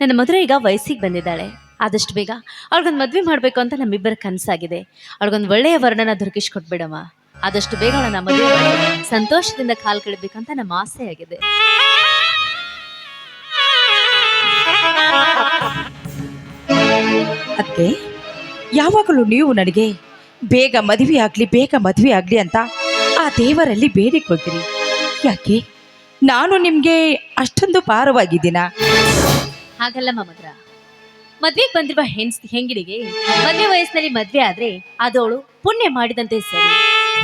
ನನ್ನ ಮದುವೆ ಈಗ ವಯಸ್ಸಿಗೆ ಬಂದಿದ್ದಾಳೆ. ಆದಷ್ಟು ಬೇಗ ಅವ್ಳಿಗೊಂದು ಮದುವೆ ಮಾಡಬೇಕು ಅಂತ ನಮ್ಮಿಬ್ಬರ ಕನಸಾಗಿದೆ. ಅವ್ಳಿಗೊಂದು ಒಳ್ಳೆಯ ವರ್ಣನ ದೊರಕಿಸ್ಕೊಟ್ಬಿಡಮ್ಮ. ಆದಷ್ಟು ಬೇಗ ಅವಳನ್ನ ಮದುವೆ ಸಂತೋಷದಿಂದ ಕಾಲು ಕಳಿಬೇಕಂತ ನಮ್ಮ ಆಸೆ ಆಗಿದೆ. ಅತ್ತೆ, ಯಾವಾಗಲೂ ನೀವು ನನಗೆ ಬೇಗ ಮದುವೆ ಆಗಲಿ, ಬೇಗ ಮದುವೆ ಆಗಲಿ ಅಂತ ಆ ದೇವರಲ್ಲಿ ಬೇಡಿಕೊಳ್ತೀರಿ. ಯಾಕೆ? ನಾನು ನಿಮಗೆ ಅಷ್ಟೊಂದು ಭಾರವಾಗಿದ್ದೀನ ಹಾಗಲ್ಲಮ್ಮ ಮಮದ್ರ. ಮದ್ವೆಗೆ ಬಂದಿರುವ ಹೆಣ್ಸ್, ಹೆಂಗಿಡಿಗೆ ಮದ್ವೆ ವಯಸ್ಸಿನಲ್ಲಿ ಮದ್ವೆ ಆದ್ರೆ ಅದವಳು ಪುಣ್ಯ ಮಾಡಿದಂತೆ ಸರಿ.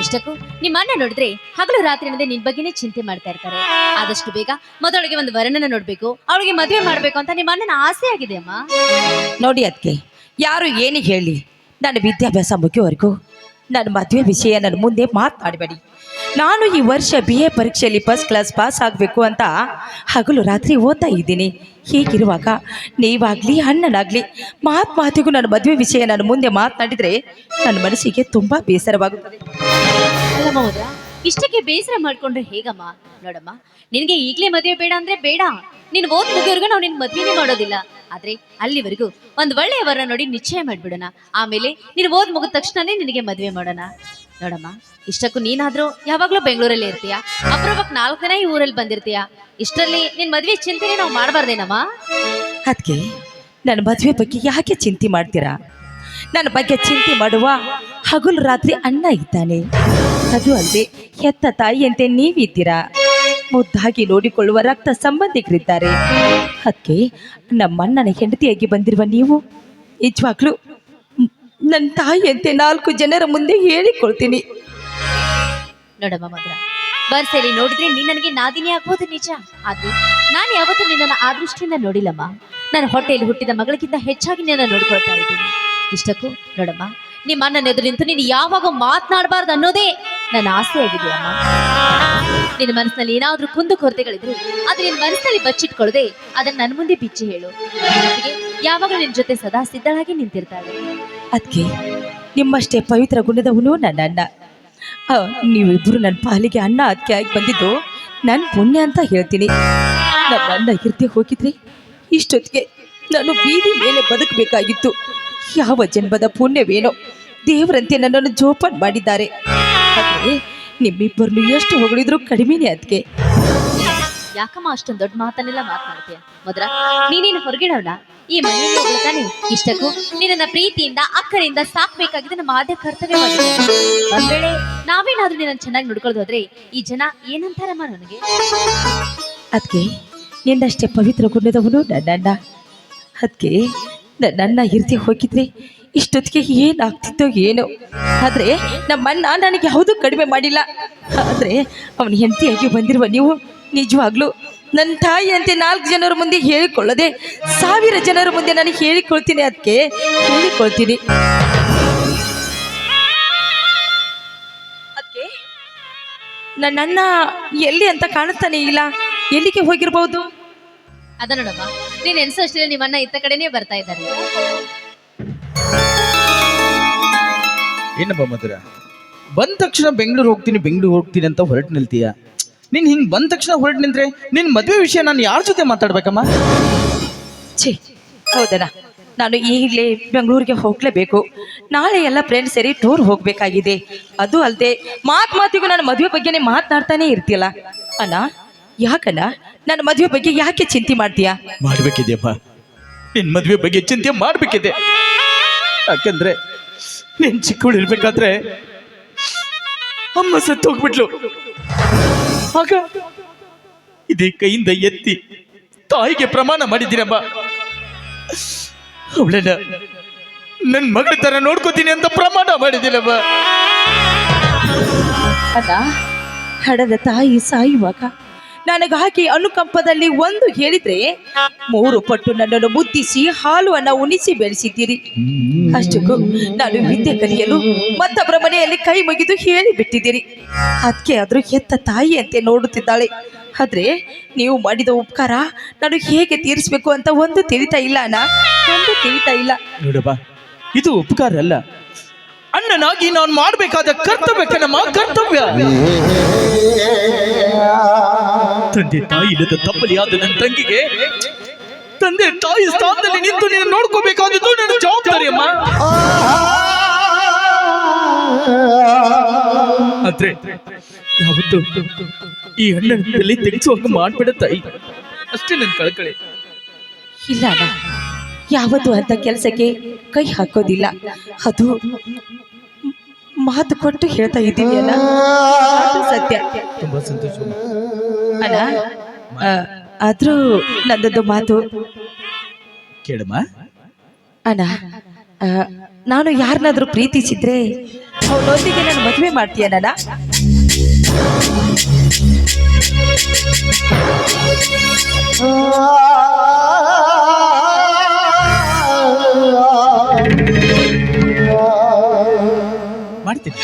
ಇಷ್ಟಕ್ಕೂ ನಿಮ್ಮ ಅಣ್ಣ ನೋಡಿದ್ರೆ ಹಗಲು ರಾತ್ರಿ ಮುಂದೆ ನಿನ್ ಬಗ್ಗೆನೇ ಚಿಂತೆ ಮಾಡ್ತಾ ಇರ್ತಾರೆ. ಆದಷ್ಟು ಬೇಗ ಮೊದಲಿಗೆ ಒಂದು ವರ್ಣನ ನೋಡ್ಬೇಕು, ಅವಳಿಗೆ ಮದ್ವೆ ಮಾಡ್ಬೇಕು ಅಂತ ನಿಮ್ಮ ಅಣ್ಣನ ಆಸೆ ಆಗಿದೆ ಅಮ್ಮ. ನೋಡಿ ಅದಕ್ಕೆ ಯಾರು ಏನು ಹೇಳಿ, ನನ್ನ ವಿದ್ಯಾಭ್ಯಾಸ ಮುಗಿಯೋವರೆಗೂ ನನ್ನ ಮದುವೆ ವಿಷಯ ನನ್ನ ಮುಂದೆ ಮಾತನಾಡಬೇಡಿ. ನಾನು ಈ ವರ್ಷ ಬಿ ಎ ಪರೀಕ್ಷೆಯಲ್ಲಿ ಫಸ್ಟ್ ಕ್ಲಾಸ್ ಪಾಸ್ ಆಗಬೇಕು ಅಂತ ಹಗಲು ರಾತ್ರಿ ಓದ್ತಾ ಇದ್ದೀನಿ. ಹೀಗಿರುವಾಗ ನೀವಾಗಲಿ, ಅಣ್ಣನಾಗಲಿ, ಮಾತು ಮಾತಿಗೂ ನನ್ನ ಮದುವೆ ವಿಷಯ ನಾನು ಮುಂದೆ ಮಾತನಾಡಿದರೆ ನನ್ನ ಮನಸ್ಸಿಗೆ ತುಂಬ ಬೇಸರವಾಗುತ್ತದೆ. ಇಷ್ಟಕ್ಕೆ ಬೇಸರ ಮಾಡ್ಕೊಂಡ್ರೆ ಹೇಗಮ್ಮ? ನೋಡಮ್ಮ, ನಿನಗೆ ಈಗಲೇ ಮದುವೆ ಬೇಡ ಅಂದ್ರೆ ಬೇಡ. ನೀನು ಓದ್ ಮುಗಿಯೋರ್ಗು ನಾವು ನಿನ್ ಮದುವೆನೇ ಮಾಡೋದಿಲ್ಲ. ಆದ್ರೆ ಅಲ್ಲಿವರೆಗೂ ಒಂದು ಒಳ್ಳೆಯ ವರ ನೋಡಿ ನಿಶ್ಚಯ ಮಾಡ್ಬಿಡೋಣ. ಆಮೇಲೆ ನೀನು ಓದ್ ಮುಗಿದ ತಕ್ಷಣನೇ ನಿನಗೆ ಮದುವೆ ಮಾಡೋಣ. ನೋಡಮ್ಮ, ಇಷ್ಟಕ್ಕೂ ನೀನಾದ್ರೂ ಯಾವಾಗ್ಲೂ ಬೆಂಗಳೂರಲ್ಲಿ ಇರ್ತೀಯ? ಅಪ್ರೂಪಕ್ ನಾಲ್ಕು ದಿನ ಈ ಊರಲ್ಲಿ ಬಂದಿರ್ತೀಯ? ಇಷ್ಟರಲ್ಲಿ ನಿನ್ ಮದ್ವೆ ಚಿಂತೆನೆ ನಾವು ಮಾಡಬಾರ್ದೇನಮ್ಮ? ಅದಕ್ಕೆ ನನ್ನ ಮದುವೆ ಬಗ್ಗೆ ಯಾಕೆ ಚಿಂತೆ ಮಾಡ್ತೀರಾ? ನನ್ನ ಬಗ್ಗೆ ಚಿಂತೆ ಮಾಡುವ ಹಗಲು ರಾತ್ರಿ ಅಣ್ಣ ಇದ್ದಾನೆ. ಅದು ಅಲ್ಲದೆ ಹೆತ್ತ ತಾಯಿಯಂತೆ ನೀವಿದ್ದೀರಾ? ಮುದ್ದಾಗಿ ನೋಡಿಕೊಳ್ಳುವ ರಕ್ತ ಸಂಬಂಧಿಕರಿದ್ದಾರೆ. ಅದಕ್ಕೆ ನಮ್ಮಣ್ಣನ ಹೆಂಡತಿಯಾಗಿ ಬಂದಿರುವ ನೀವು, ನಿಜವಾಗ್ಲೂ ನನ್ನ ತಾಯಿಯಂತೆ ನಾಲ್ಕು ಜನರ ಮುಂದೆ ಹೇಳಿಕೊಳ್ತೀನಿ. ನೋಡಮ್ಮ ನೋಡಿದ್ರೆ ನೀ ನನಗೆ ನಾದಿನಿ ಆಗ್ಬೋದು ನಿಜ, ಆದ್ರೆ ನಾನು ಯಾವತ್ತೂ ನಿನ್ನನ್ನು ಆ ದೃಷ್ಟಿಯಿಂದ ನೋಡಿಲ್ಲಮ್ಮ. ನನ್ನ ಹೊಟ್ಟೆಯಲ್ಲಿ ಹುಟ್ಟಿದ ಮಗಳಿಗಿಂತ ಹೆಚ್ಚಾಗಿ ನಿನ್ನ ನೋಡ್ಕೊಳ್ತಾ ಇದ್ದೀನಿ. ಇಷ್ಟಕ್ಕೂ ನೋಡಮ್ಮ, ನಿಮ್ಮ ಅಣ್ಣನ ಎದುರು ನಿಂತು ನೀನು ಯಾವಾಗ ಮಾತನಾಡಬಾರ್ದು ಅನ್ನೋದೇ ನನ್ನ ಆಸೆ ಆಗಿದೆ ಅಮ್ಮ ನಿನ್ನ ಮನಸ್ಸಿನಲ್ಲಿ ಏನಾದ್ರೂ ಕುಂದು ಕೊರತೆಗಳಿದ್ರು ಅದು ನಿನ್ನ ಮನಸ್ಸಲ್ಲಿ ಬಚ್ಚಿಟ್ಕೊಳ್ಳದೆ ಅದನ್ನ ನನ್ನ ಮುಂದೆ ಬಿಚ್ಚಿ ಹೇಳು. ಜೊತೆಗೆ ಯಾವಾಗಲೂ ನಿನ್ನ ಜೊತೆ ಸದಾ ಸಿದ್ಧಳಾಗಿ ನಿಂತಿರ್ತಾಳೆ. ಅದಕ್ಕೆ ನಿಮ್ಮಷ್ಟೇ ಪವಿತ್ರ ಗುಣದವನು ನನ್ನ ಅಣ್ಣ. ನೀವಿಬ್ಬರು ನನ್ನ ಪಾಲಿಗೆ ಅಣ್ಣ ಅದಕ್ಕೆ ಆಗಿ ಬಂದಿದ್ದು ನನ್ನ ಪುಣ್ಯ ಅಂತ ಹೇಳ್ತೀನಿ. ನಮ್ಮ ಅಣ್ಣ ಇರ್ತಿ ಹೋಗಿದ್ರಿ ಇಷ್ಟೊತ್ತಿಗೆ ನಾನು ಬೀದಿ ಮೇಲೆ ಬದುಕಬೇಕಾಗಿತ್ತು. ಯಾವ ಜನ್ಮದ ಪುಣ್ಯವೇನೋ ದೇವರಂತೆ ನನ್ನನ್ನು ಜೋಪಾನ್ ಮಾಡಿದ್ದಾರೆ. ಆದರೆ ನಿಮ್ಮಿಬ್ಬರನ್ನು ಎಷ್ಟು ಹೊಗಳಿದ್ರು ಕಡಿಮೆನೇ ಅದಕ್ಕೆ ಯಾಕಮ್ಮ ಅಷ್ಟೊಂದು ದೊಡ್ಡ ಮಾತನ್ನೆಲ್ಲ ಮಾತನಾಡ್ತೀಯ? ಮೊದಲ ನೀನೇನು ಹೊರಗಿಡವಲ್ಲ ಈ ಮನೆಯಲ್ಲಿ ಇಷ್ಟಕ್ಕೂ ನಿನ್ನ ಪ್ರೀತಿಯಿಂದ ಅಕ್ಕರಿಂದ ಸಾಕ್ಬೇಕಾಗಿದೆ ನಮ್ಮ ಆದ್ಯ ಕರ್ತವ್ಯವಾಗಿದೆ ನಾವೇನಾದ್ರೂ ನಿನ್ನ ಚೆನ್ನಾಗಿ ನೋಡ್ಕೊಳ್ದು ಹೋದ್ರೆ ಈ ಜನ ಏನಂತಾರಮ್ಮ ನನಗೆ? ಅದಕ್ಕೆ ನಿನ್ನಷ್ಟೇ ಪವಿತ್ರ ಗುಣದವನು ನನ್ನಣ್ಣ ಅದಕ್ಕೆ ನನ್ನ ಇರ್ತಿ ಹೋಗಿದ್ರೆ ಇಷ್ಟೊತ್ತಿಗೆ ಏನಾಗ್ತಿತ್ತೋ ಏನೋ. ಆದರೆ ನಮ್ಮಣ್ಣ ನನಗೆ ಯಾವುದೂ ಕಡಿಮೆ ಮಾಡಿಲ್ಲ. ಆದರೆ ಅವನ ಹೆಂಡತಿಯಾಗಿ ಬಂದಿರುವ ನೀವು ನಿಜವಾಗ್ಲೂ ನನ್ನ ತಾಯಿಯಂತೆ ನಾಲ್ಕು ಜನರ ಮುಂದೆ ಹೇಳಿಕೊಳ್ಳದೆ ಸಾವಿರ ಜನರ ಮುಂದೆ ನಾನು ಹೇಳಿಕೊಳ್ತೀನಿ ಅದಕ್ಕೆ ಹೇಳಿಕೊಳ್ತೀನಿ. ಅದಕ್ಕೆ ನನ್ನಣ್ಣ ಎಲ್ಲಿ ಅಂತ ಕಾಣಿಸ್ತಾನೆ ಇಲ್ಲ. ಎಲ್ಲಿಗೆ ಹೋಗಿರ್ಬೋದು? ಅದ ನೋಡಮ್ಮ ನೀನ್ ಎನ್ಸೋ ನಿಮ್ಮನ್ನ ಇತ್ತ ಕಡೆನೇ ಬರ್ತಾ ಇದ್ದಾರೆ. ಏನಪ್ಪ ಮಧುರ ಬಂದ ತಕ್ಷಣ ಬೆಂಗಳೂರು ಹೋಗ್ತೀನಿ ಬೆಂಗಳೂರು ಹೋಗ್ತೀನಿ ಅಂತ ಹೊರಟು ನಿಲ್ತೀಯ? ನೀನು ಹಿಂಗ್ ಬಂದ ತಕ್ಷಣ ಹೊರಟು ನಿಂತ್ರೆ ನಿನ್ನ ಮದುವೆ ವಿಷಯ ನಾನು ಯಾರ ಜೊತೆ ಮಾತಾಡ್ಬೇಕಮ್ಮ? ಛೇ ಹೌದನ. ನಾನು ಈಗಲೇ ಬೆಂಗಳೂರಿಗೆ ಹೋಗ್ಲೇಬೇಕು. ನಾಳೆ ಎಲ್ಲ ಫ್ರೆಂಡ್ಸ್ ಸೇರಿ ಟೂರ್ ಹೋಗಬೇಕಾಗಿದೆ. ಅದು ಅಲ್ಲದೆ ಮಾತು ಮಾತಿಗೂ ನನ್ನ ಮದುವೆ ಬಗ್ಗೆನೇ ಮಾತನಾಡ್ತಾನೆ ಇರ್ತೀಯಲ್ಲ. ಅಣ್ಣ ಯಾಕಣ್ಣ? ನನ್ನ ಮದುವೆ ಬಗ್ಗೆ ಯಾಕೆ ಚಿಂತೆ ಮಾಡ್ತೀಯಾ? ಮಾಡ್ಬೇಕಿದೆಯಪ್ಪ. ನಿನ್ನ ಮದುವೆ ಬಗ್ಗೆ ಚಿಂತೆ ಮಾಡಬೇಕಿದೆ. ಯಾಕಂದ್ರೆ ನೀನು ಚಿಕ್ಕವಳು ಇರ್ಬೇಕಾದ್ರೆ ಅಮ್ಮ ಸತ್ತು ಹೋಗ್ಬಿಟ್ಲು ಆಗ ಇದೇ ಕೈಯಿಂದ ಎತ್ತಿ ತಾಯಿಗೆ ಪ್ರಮಾಣ ಮಾಡಿದ್ದೀನಮ್ಮ ಅವಳನ್ನ ನನ್ನ ಮಗಳ ತರ ನೋಡ್ಕೋತೀನಿ ಅಂತ ಪ್ರಮಾಣ ಮಾಡಿದ್ದೀನಮ್ಮ ಅದ ಹಡದ ತಾಯಿ ಸಾಯುವಾಗ ನನಗಾಗಿ ಅನುಕಂಪದಲ್ಲಿ ಒಂದು ಹೇಳಿದ್ರೆ ಮೂರು ಪಟ್ಟು ನನ್ನನ್ನು ಮುದ್ದಿಸಿ ಹಾಲು ಅನ್ನ ಉಣಿಸಿ ಬೆಳೆಸಿದ್ದೀರಿ ಅಷ್ಟಕ್ಕೂ ನಾನು ವಿದ್ಯೆ ಕಲಿಯಲು ಮತ್ತೊಬ್ಬರ ಮನೆಯಲ್ಲಿ ಕೈ ಮುಗಿದು ಹೇಳಿ ಬಿಟ್ಟಿದ್ದೀರಿ ಅದಕ್ಕೆ ಆದರೂ ಹೆತ್ತ ತಾಯಿ ಅಂತೆ ನೋಡುತ್ತಿದ್ದಾಳೆ. ಆದ್ರೆ ನೀವು ಮಾಡಿದ ಉಪಕಾರ ನಾನು ಹೇಗೆ ತೀರಿಸಬೇಕು ಅಂತ ಒಂದು ತಿಳಿತಾ ಇಲ್ಲ ಅಣ್ಣ. ಒಂದು ತಿಳಿತಾ ಇಲ್ಲ. ನೋಡಪ್ಪ ಇದು ಉಪಕಾರ ಅಲ್ಲ. ಅಣ್ಣನಾಗಿ ನಾನು ಮಾಡಬೇಕಾದ ಕರ್ತವ್ಯ ನಮ್ಮ ಕರ್ತವ್ಯ. ತಂದೆ ತಾಯಿ ಇಲ್ಲದ ತಪ್ಪಲಿಯಾದ ನನ್ನ ತಂಗಿಗೆ ತಂದೆ ತಾಯಿ ಸ್ಥಾನದಲ್ಲಿ ನಿಂತು ನೀನು ನೋಡ್ಕೋಬೇಕಾದದ್ದು ನನ್ನ ಜವಾಬ್ದಾರಿ ಅಮ್ಮ. ಆದ್ರೆ ಯಾವತ್ತು ಈ ಹಣ್ಣಲ್ಲಿ ತಲೆ ತೆಗೆಸುವಾಗ ಮಾಡ್ಬೇಡ ತಾಯಿ. ಅಷ್ಟೇ ನನ್ನ ಕಳಕಳಿ. ಇಲ್ಲ ಯಾವತ್ತು ಅಂತ ಕೆಲಸಕ್ಕೆ ಕೈ ಹಾಕೋದಿಲ್ಲ. ಅದು ಮಾತು ಕೊಟ್ಟು ಹೇಳ್ತಾ ಇದ್ದೀವಿ ಅಲ್ಲ ಸತ್ಯ. ತುಂಬಾ ಸಂತೋಷ ಅಣ್ಣ ಆದ್ರೂ ನನ್ನದು ಮಾತು. ಕೇಳಮ್ಮ. ಅಣ್ಣ ನಾನು ಯಾರನ್ನಾದ್ರೂ ಪ್ರೀತಿಸಿದ್ರೆ ಅವನೊಂದಿಗೆ ನಾನು ಮದುವೆ ಮಾಡ್ತೀಯಣ್ಣ ಮಾಡ್ತೀನಿ.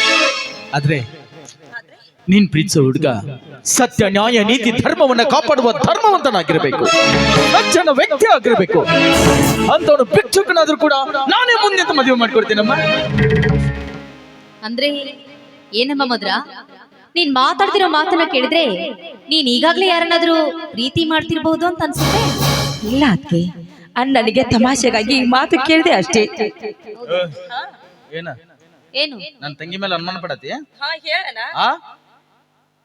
ಆದ್ರೆ ನೀನ್ ಪ್ರೀತಿಸೋ ಹುಡುಗ ಸತ್ಯ ನ್ಯಾಯ ನೀತಿ ಧರ್ಮವನ್ನ ಕಾಪಾಡುವ ಧರ್ಮವಂತನಾಗಿರಬೇಕು. ಸಜ್ಜನ ವ್ಯಕ್ತಿ ಆಗಿರಬೇಕು. ಅಂತವನು ಭಿಕ್ಷುಕನಾದ್ರೂ ಕೂಡ ನಾನೇ ಮುಂದೆ ಅಂತ ಮದುವೆ ಮಾಡ್ಕೊಡ್ತೀನಮ್ಮ. ಅಂದ್ರೆ ಏನಮ್ಮ ಮದ್ರ? ನೀನ್ ಮಾತಾಡ್ತಿರೋ ಮಾತನ್ನ ಕೇಳಿದ್ರೆ ನೀನ್ ಈಗಾಗ್ಲೇ ಯಾರನ್ನಾದ್ರೂ ಪ್ರೀತಿ ಮಾಡ್ತಿರ್ಬಹುದು ಅಂತ ಅನ್ಸುತ್ತೆ? ಇಲ್ಲ ಅದಕ್ಕೆ ಅಣ್ಣನಿಗೆ ತಮಾಷೆಗಾಗಿ ಈ ಮಾತು ಕೇಳಿದೆ ಅಷ್ಟೇ. ಏನ? ಏನು? ನನ್ನ ತಂಗಿ ಮೇಲೆ ಅನುಮಾನ ಪಡತಿ ಆ?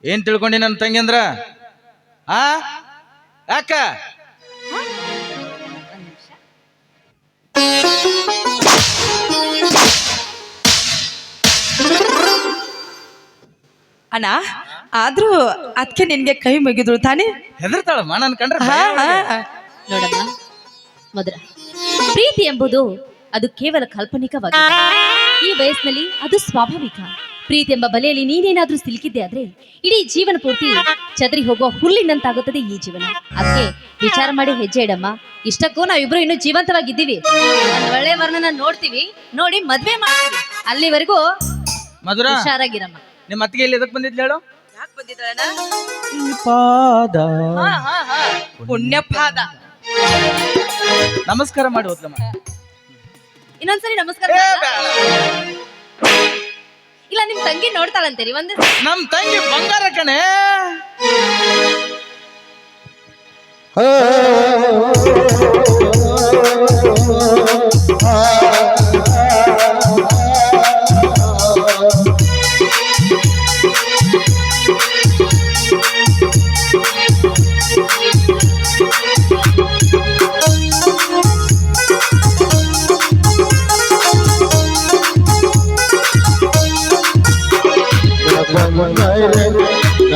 ಏನ್ ತಿಳ್ಕೊಂಡಿ ನನ್ನ ತಂಗಿ ಅಂದ್ರ? ಆ? ಯಾಕ? ಅಣ್ಣ ಆದ್ರೂ ಅದಕ್ಕೆ ನಿನ್ಗೆ ಕೈ ಮುಗಿದ್ರು ತಾನೇ? ಹೆದರ್ತಾಳಮ್ಮ ನನ್ ಕಂಡ್ರೆ ಹಾ, ಭಯ ಅವಳಿಗೆ. ನೋಡಮ್ಮ ಮಧುರ ಪ್ರೀತಿ ಎಂಬುದು ಅದು ಕೇವಲ ಕಾಲ್ಪನಿಕವಾಗಿದೆ. ಈ ವಯಸ್ಸಿನಲ್ಲಿ ಅದು ಸ್ವಾಭಾವಿಕ. ಪ್ರೀತಿ ಎಂಬ ಬಲೆಯಲ್ಲಿ ನೀನೇನಾದ್ರೂ ಸಿಲುಕಿದ್ದೆ ಆದ್ರೆ ಇಡೀ ಜೀವನ ಪೂರ್ತಿ ಚದರಿ ಹೋಗುವ ಹುಲ್ಲಿನಂತಾಗುತ್ತದೆ ಈ ಜೀವನ. ಅದಕ್ಕೆ ವಿಚಾರ ಮಾಡಿ ಹೆಜ್ಜೆ ಇಡಮ್ಮ. ಇಷ್ಟಕ್ಕೂ ನಾವಿಬ್ರು ಇನ್ನು ಜೀವಂತವಾಗಿದ್ದೀವಿ. ಒಂದ್ ಒಳ್ಳೆ ವರ್ಣನ ನೋಡ್ತೀವಿ. ನೋಡಿ ಮದ್ವೆ ಮಾಡ್ತೀವಿ ಅಲ್ಲಿವರೆಗೂ ಮಧುರ ಹುಷಾರಾಗಿರಮ್ಮ. ನಿಮ್ಮ ಅತ್ತಿಗೆ ಇಲ್ಲಿ ಎದಕ್ ಬಂದಿದ್ಲು ಹೇಳು? ಪಾದ. ಪುಣ್ಯಪಾದ. ನಮಸ್ಕಾರ ಮಾಡಿ ಹೋದ್ಲಮ್ಮ. ಇನ್ನೊಂದ್ಸರಿ ನಮಸ್ಕಾರ? ಇಲ್ಲ ನಿಮ್ ತಂಗಿ ನೋಡ್ತಾಳಂತೀರಿ ಒಂದೇ ನಮ್ ತಂಗಿ ಬಂಗಾರ ಕಣೆ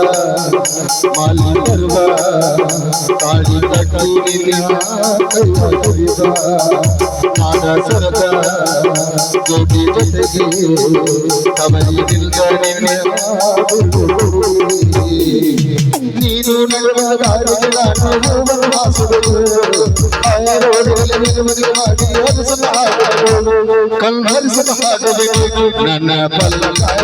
Jesus. ಮಾಲಿ ಬರುವ ತಾಳಿ ಕಟ್ಟೂರಿನ ಕೈಯ ಮುರಿದ ನಾದ ಸರದ ಜೋಡಿ ಜೊತೆಗೆ ಕಮಲಿ ನಿಲ್ದ ನೀನು ನಡೆದ ದಾರಿಗೆ ನಾನು ವನವಾಸಗಳು ಆರೋಡಿಯಲ್ಲಿ ನಿಲುವರಿ ಮಾಡಿ ಹರಿಸಲ ಹಾಡಬೇಕು ಕಲ್ಹರಿಸಲ ಹಾಡಬೇಕು ನನ್ನ ಪಲ್ಲಕ್ಕಾಗಿ